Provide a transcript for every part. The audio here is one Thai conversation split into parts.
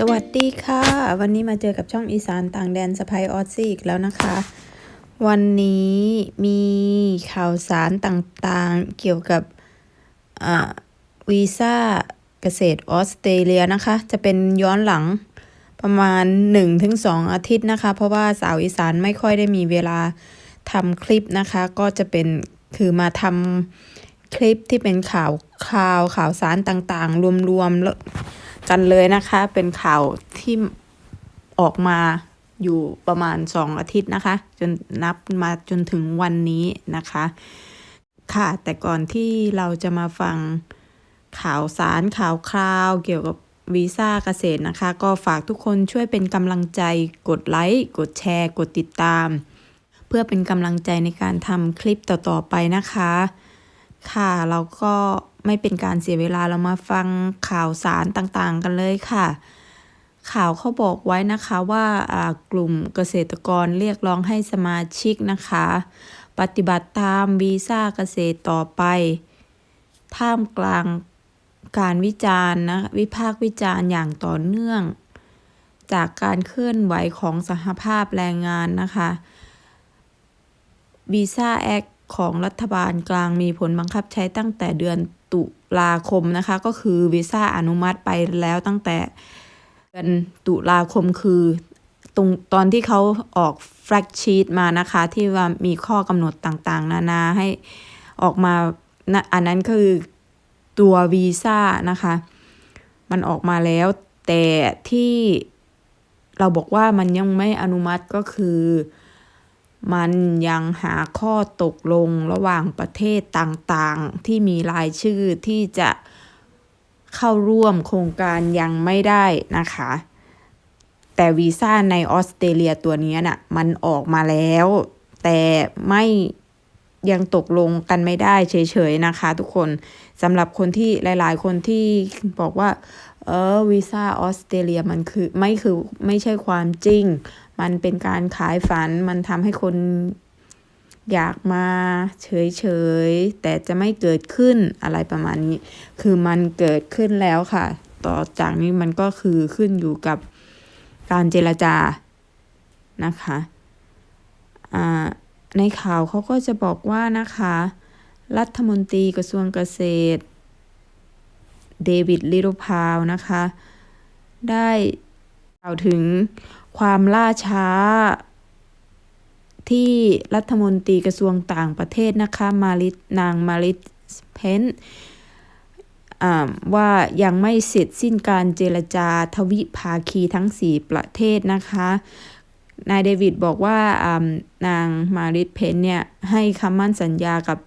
สวัสดีค่ะ วันนี้มาเจอกับช่องอีสานต่างแดนสไปออซซี่อีกแล้วนะคะ วันนี้มีข่าวสารต่างๆเกี่ยวกับวีซ่าเกษตรออสเตรเลียนะคะ จะเป็นย้อนหลังประมาณ 1-2 อาทิตย์นะคะ เพราะว่าสาวอีสานไม่ค่อยได้มีเวลาทำคลิปนะคะ ก็จะเป็นคือมาทำคลิปที่เป็นข่าวข่าวข่าวสารต่างๆ รวมๆแล้ว กันเลยนะคะ เป็นข่าวที่ออกมาอยู่ประมาณสองอาทิตย์นะคะ จนนับมาจนถึงวันนี้นะคะ ค่ะแต่ก่อนที่เราจะมาฟังข่าวสารข่าวคราว เกี่ยวกับวีซ่าเกษตรนะคะ ก็ฝากทุกคนช่วยเป็นกำลังใจกดไลค์ กดแชร์ กดติดตาม เพื่อเป็นกำลังใจในการทำคลิปต่อ ๆ ไปนะคะ ค่ะเราก็ ไม่เป็นการเสียเวลาเรามาฟังข่าวสารต่างๆ กันเลยค่ะ ข่าวเขาบอกไว้นะคะว่ากลุ่มเกษตรกรเรียกร้องให้สมาชิกนะคะ ปฏิบัติตามวีซ่าเกษตรต่อไป ท่ามกลางการวิจารณ์นะวิพากษ์วิจารณ์อย่างต่อเนื่อง จากการเคลื่อนไหวของสหภาพแรงงานนะคะวีซ่าแอค ของรัฐบาลกลางมีผลบังคับใช้ตั้งแต่เดือนตุลาคมนะคะ ก็คือวีซ่าอนุมัติไปแล้วตั้งแต่เดือนตุลาคมคือตรงตอนที่เขาออกแฟลกชีตมานะคะ ที่ว่ามีข้อกำหนดต่างๆ นานาให้ออกมาอันนั้นคือตัววีซ่านะคะ มันออกมาแล้วแต่ที่เราบอกว่ามันยังไม่อนุมัติก็คือ มันยังหาข้อตกลงระหว่างประเทศต่างๆ ที่มีรายชื่อที่จะเข้าร่วมโครงการยังไม่ได้นะคะ แต่วีซ่าในออสเตรเลียตัวนี้นะ่ะมันออกมาแล้ว แต่ไม่ยังตกลงกันไม่ได้เฉยๆนะคะทุกคนสำหรับคนที่หลายๆ คนที่บอกว่า เออวีซ่าออสเตรเลียมันคือไม่คือไม่ใช่ความจริง มันเป็นการขายฝันมันทำให้คนอยากมาเฉยๆ แต่จะไม่เกิดขึ้นอะไรประมาณนี้ คือมันเกิดขึ้นแล้วค่ะ ต่อจากนี้มันก็คือขึ้นอยู่กับการเจรจานะคะในข่าวเขาก็จะบอกว่านะคะ รัฐมนตรีกระทรวงเกษตร เดวิดลิโรพาวนะคะ ได้ ล่าวถึงความล่าช้า ที่รัฐมนตรีกระทรวงต่างประเทศนะคะมารินางมาริสเพนว่ายังไม่เสร็จสิ้นการเจรจาทวิภาคีทั้ง 4 ประเทศนะคะ นายเดวิดบอกว่านางมาริสเพนเนี่ย ให้คำมั่นสัญญากับ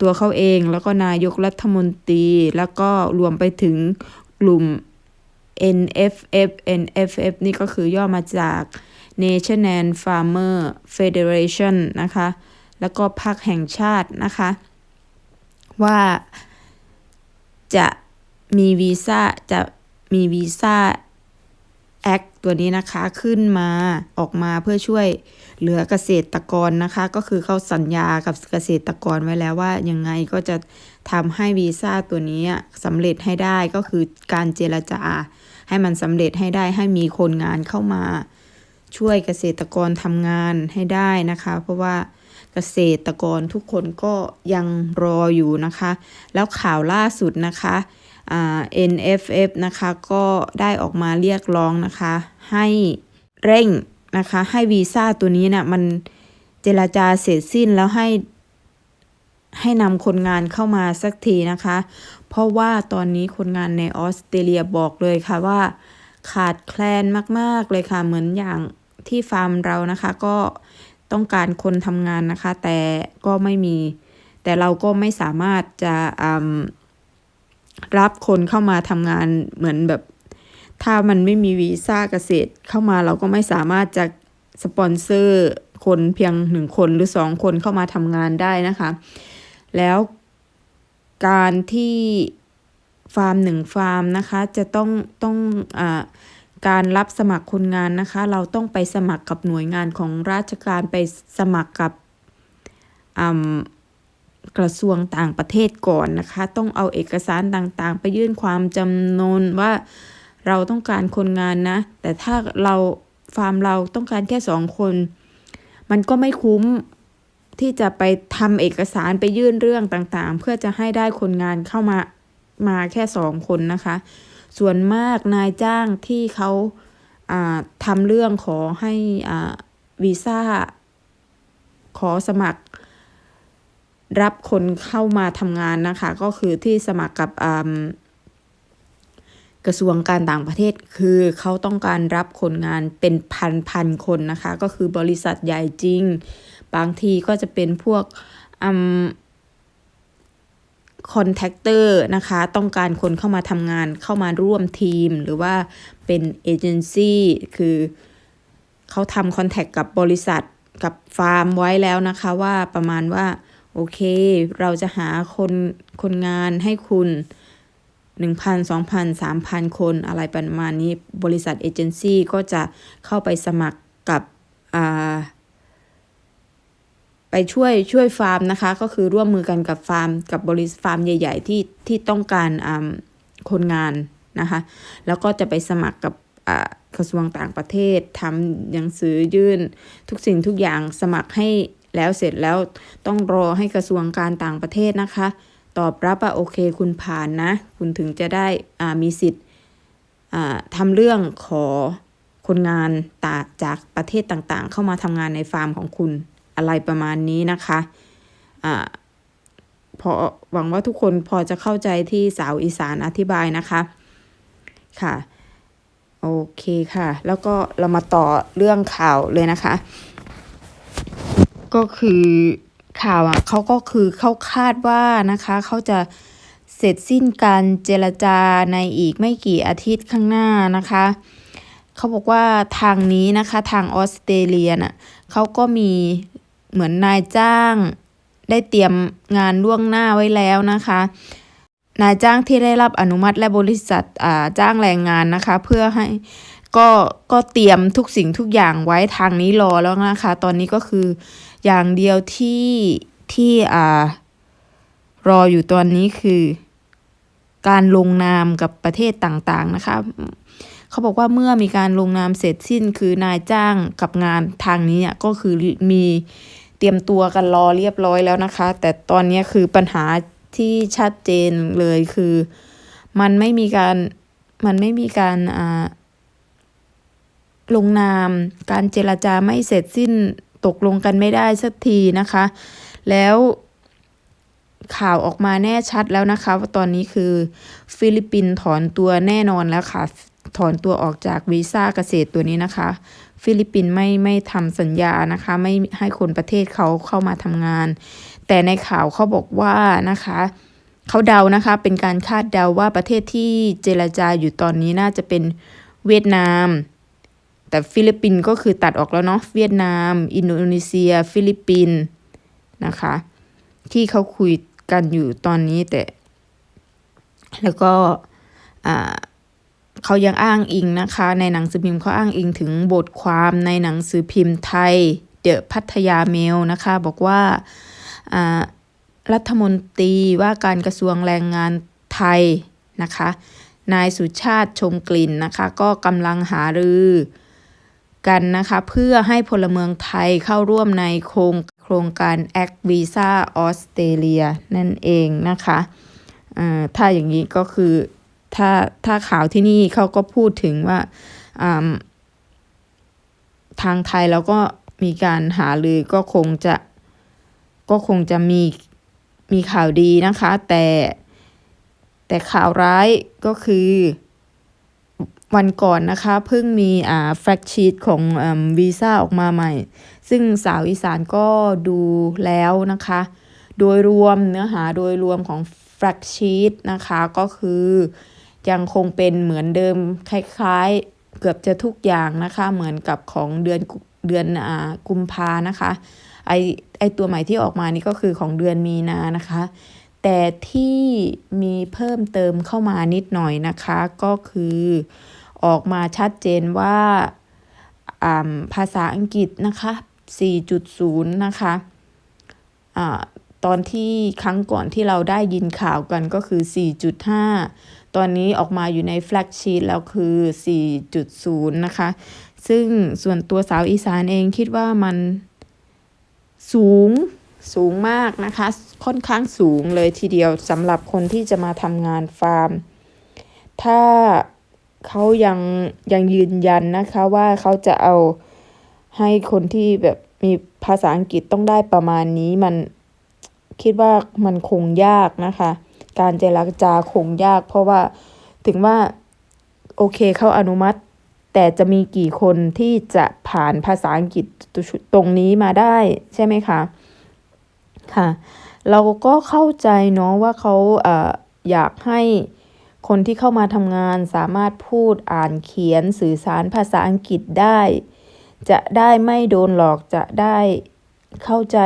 ตัวเขาเอง แล้วก็นายกรัฐมนตรี แล้วก็รวมไปถึงกลุ่ม NFF NFF นี่ก็คือย่อมาจาก National Farmer Federation นะคะ แล้วก็พรรคแห่งชาตินะคะ ว่าจะมีวีซ่าจะมีวีซ่าแอคตัวนี้นะคะขึ้นมาออกมาเพื่อช่วยเหลือเกษตรกรนะคะ ก็คือเขาสัญญากับเกษตรกรไว้แล้วว่ายังไงก็จะทำให้วีซ่าตัวนี้สำเร็จให้ได้ก็คือการเจรจา ให้มันสำเร็จให้ได้ให้มีคนงานเข้ามา ช่วยเกษตรกรทำงานให้ได้นะคะ เพราะว่าเกษตรกรทุกคนก็ยังรออยู่นะคะ แล้วข่าวล่าสุดนะคะ NFF นะคะก็ได้ออกมาเรียกร้องนะคะ ให้เร่งนะคะ ให้วีซ่าตัวนี้นะ่ะมันเจรจาเสร็จสิ้นแล้วให้ ให้นำคนงานเข้ามาสักทีนะคะ เพราะว่าตอนนี้คนงานในออสเตรเลียบอกเลยค่ะว่า ขาดแคลนมาก ๆ เลยค่ะ เหมือนอย่างที่ฟาร์มเรานะคะ ก็ต้องการคนทำงานนะคะ แต่ก็ไม่มี แต่เราก็ไม่สามารถจะรับคนเข้ามาทำงานเหมือนแบบ ถ้ามันไม่มีวีซ่าเกษตรเข้ามาเราก็ไม่สามารถจะสปอนเซอร์คนเพียงหนึ่งคนหรือสองคนเข้ามาทำงานได้นะคะ แล้วการที่ฟาร์มหนึ่งฟาร์มนะคะจะต้องต้องอการรับสมัครคนงานนะคะ เราต้องไปสมัครกับหน่วยงานของราชการไปสมัครกับกระทรวงต่างประเทศก่อนนะคะ ต้องเอาเอกสารต่างๆ ไปยื่นความจำนนว่าเราต้องการคนงานนะ แต่ถ้าเราฟาร์มเราต้องการแค่สองคน มันก็ไม่คุ้ม ที่จะไปทำเอกสารไปยื่นเรื่องต่างๆ เพื่อจะให้ได้คนงานเข้ามามาแค่สองคนนะคะ ส่วนมากนายจ้างที่เขาอ่าทำเรื่องขอให้วีซ่าขอสมัคร รับคนเข้ามาทำงานนะคะ ก็คือที่สมัครกับกระทรวงการต่างประเทศคือเขาต้องการรับคนงานเป็นพันพันๆคนนะคะ ก็คือบริษัทใหญ่จริง บางทีก็จะเป็นพวกคอนแทคเตอร์นะคะ ต้องการคนเข้ามาทำงานเข้ามาร่วมทีม หรือว่าเป็นเอเจนซี่คือเขาทำคอนแทคกับบริษัทกับฟาร์มไว้แล้วนะคะว่าประมาณว่า โอเค เราจะหาคนคนงานให้คุณหนึ่งพันสองพันสามพันคนอะไรประมาณนี้ บริษัทเอเจนซี่ก็จะเข้าไปสมัครกับอ่า ไปช่วยช่วยฟาร์มนะคะ ก็คือร่วมมือกันกับฟาร์ม กับบริษัทฟาร์มใหญ่ ๆ ที่ที่ต้องการคนงานนะคะ แล้วก็จะไปสมัครกับกระทรวงต่างประเทศทำหนังสือยื่น ทุกสิ่งทุกอย่างสมัครให้แล้วเสร็จแล้วต้องรอให้กระทรวงการต่างประเทศนะคะ ตอบรับว่าโอเคคุณผ่านนะ คุณถึงจะได้มีสิทธิ์ทำเรื่องขอคนงานตาจากประเทศต่างๆ เข้ามาทำงานในฟาร์มของคุณ อะไรประมาณนี้นะคะอ่าพอหวังว่าทุกคนพอจะเข้าใจที่สาวอีสานอธิบายนะคะค่ะโอเคค่ะ แล้วก็เรามาต่อเรื่องข่าวเลยนะคะ ก็คือข่าวอะเขาก็คือเขาคาดว่านะคะเขาจะเสร็จสิ้นการเจรจาในอีกไม่กี่อาทิตย์ข้างหน้านะคะเขาบอกว่าทางนี้นะคะทางออสเตรเลียน่ะเขาก็มี เหมือนนายจ้างได้เตรียมงานล่วงหน้าไว้แล้วนะคะ นายจ้างที่ได้รับอนุมัติและบริษัทจ้างแรงงานนะคะ เพื่อให้ก็ก็เตรียมทุกสิ่งทุกอย่างไว้ทางนี้รอแล้วนะคะ ตอนนี้ก็คืออย่างเดียวที่ที่อ่ารออยู่ตอนนี้คือ การลงนามกับประเทศต่างๆนะคะเขาบอกว่าเมื่อมีการลงนามเสร็จสิ้นคือนายจ้างกับงานทางนี้ก็คือมี เตรียมตัวกันรอเรียบร้อยแล้วนะคะ แต่ตอนนี้คือปัญหาที่ชัดเจนเลยคือ มันไม่มีการมันไม่มีการอ่าลงนามการเจรจาไม่เสร็จสิ้นตกลงกันไม่ได้สักทีนะคะ แล้วข่าวออกมาแน่ชัดแล้วนะคะว่าตอนนี้คือ ฟิลิปปินส์ถอนตัวแน่นอนแล้วค่ะ ถอนตัวออกจากวีซ่าเกษตรตัวนี้นะคะ ฟิลิปปินส์ไม่ไม่ทำสัญญานะคะ ไม่ให้คนประเทศเขาเข้ามาทำงาน แต่ในข่าวเขาบอกว่านะคะเขาเดานะคะเป็นการคาดเดาว่าประเทศที่เจรจาอยู่ตอนนี้น่าจะเป็นเวียดนาม แต่ฟิลิปปินส์ก็คือตัดออกแล้วเนาะเวียดนาม อินโดนีเซีย ฟิลิปปินส์นะคะ ที่เขาคุยกันอยู่ตอนนี้แต่ แล้วก็อ่า เขายังอ้างอิงนะคะ ในหนังสือพิมพ์เขาอ้างอิงถึงบทความในหนังสือพิมพ์ไทยเดอะพัทยาเมลนะคะ บอกว่ารัฐมนตรีว่าการกระทรวงแรงงานไทยนะคะ นายสุชาติชมกลิ่นนะคะ ก็กำลังหารือกันนะคะ เพื่อให้พลเมืองไทยเข้าร่วมในโครงโครงการ Act Visa ออสเตรเลียนั่นเองนะคะถ้าอย่างนี้ก็คือ ถ้าถ้าข่าวที่นี่เขาก็พูดถึงว่าทางไทยเราก็มีการหารือก็คงจะก็คงจะมีมีข่าวดีนะคะ แต่แต่ข่าวร้ายก็คือวันก่อนนะคะเพิ่งมีอ่าแฟกชีตของวีซ่าออกมาใหม่ ซึ่งสาวอีสานก็ดูแล้วนะคะ โดยรวมเนื้อหาโดยรวมของแฟกชีตนะคะก็คือ ยังคงเป็นเหมือนเดิมคล้ายๆ เกือบจะทุกอย่างนะคะ เหมือนกับของเดือนเดือนอ่ากุมภานะคะไอไอตัวใหม่ที่ออกมานี่ก็คือของเดือนมีนานะคะ แต่ที่มีเพิ่มเติมเข้ามานิดหน่อยนะคะ ก็คือออกมาชัดเจนว่าอ่าภาษาอังกฤษนะคะ 4.0 นะคะอ่าตอนที่ครั้งก่อนที่เราได้ยินข่าวกันก็คือ 4.5 ตอนนี้ออกมาอยู่ในแฟลกชีตแล้วคือ 4.0 นะคะ ซึ่งส่วนตัวสาวอีสานเองคิดว่ามันสูงสูงมากนะคะ ค่อนข้างสูงเลยทีเดียวสำหรับคนที่จะมาทำงานฟาร์ม ถ้าเขายังยังยืนยันนะคะว่าเขาจะเอาให้คนที่แบบมีภาษาอังกฤษต้องได้ประมาณนี้มันคิดว่ามันคงยากนะคะ การเจรจาคงยาก เพราะว่าถึงว่าโอเคเข้าอนุมัติ แต่จะมีกี่คนที่จะผ่านภาษาอังกฤษตรงนี้มาได้ใช่ไหมคะค่ะ เราก็เข้าใจเนาะว่าเขาเออยากให้คนที่เข้ามาทำงานสามารถพูดอ่านเขียนสื่อสารภาษาอังกฤษได้ จะได้ไม่โดนหลอกจะได้เข้าใจ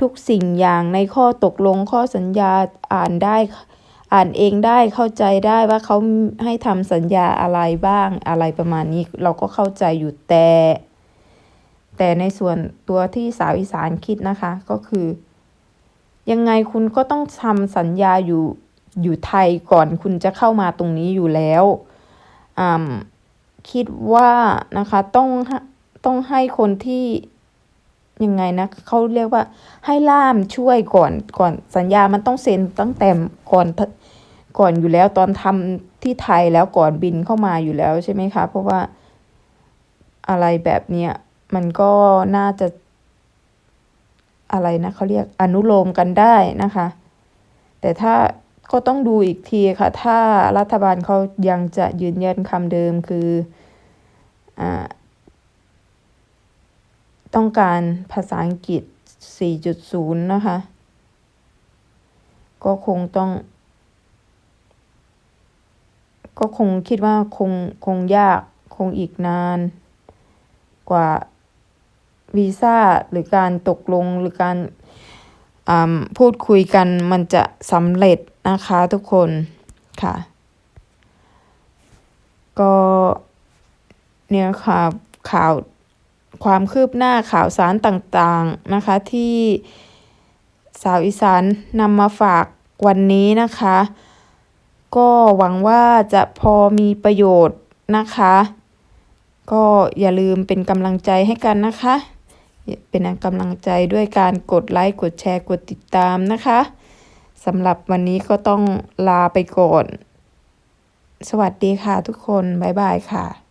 ทุกสิ่งอย่างในข้อตกลงข้อสัญญาอ่านได้ อ่านเองได้เข้าใจได้ว่าเขาให้ทำสัญญาอะไรบ้างอะไรประมาณนี้เราก็เข้าใจอยู่แต่ แต่ในส่วนตัวที่สาวอีสานคิดนะคะก็คือ ยังไงคุณก็ต้องทำสัญญาอยู่อยู่ไทยก่อนคุณจะเข้ามาตรงนี้อยู่แล้วคิดว่านะคะต้องต้องให้คนที่ ยังไงนะเขาเรียกว่าให้ล่ามช่วยก่อนก่อนสัญญามันต้องเซ็นตั้งแต่ก่อนก่อนอยู่แล้วตอนทำที่ไทยแล้วก่อนบินเข้ามาอยู่แล้วใช่ไหมคะ เพราะว่าอะไรแบบเนี้ยมันก็น่าจะ อะไรนะเขาเรียกอนุโลมกันได้นะคะ แต่ถ้าก็ต้องดูอีกทีค่ะ ถ้ารัฐบาลเขายังจะยืนยันคำเดิมคืออ่า ต้องการภาษาอังกฤษ 4.0 นะคะ ก็คงต้อง ก็คงคิดว่าคงคงยากคงอีกนาน กว่าวีซ่าหรือการตกลงหรือการพูดคุยกันมันจะสำเร็จนะคะทุกคนค่ะ ก็เนี่ยค่ะข่าว ความคืบหน้าข่าวสารต่างๆนะคะ ที่สาวอีสานนำมาฝากวันนี้นะคะ ก็หวังว่าจะพอมีประโยชน์นะคะ ก็อย่าลืมเป็นกำลังใจให้กันนะคะ เป็นกำลังใจด้วยการกดไลค์กดแชร์กดติดตามนะคะสำหรับวันนี้ก็ต้องลาไปก่อน สวัสดีค่ะทุกคน บ๊ายบายค่ะ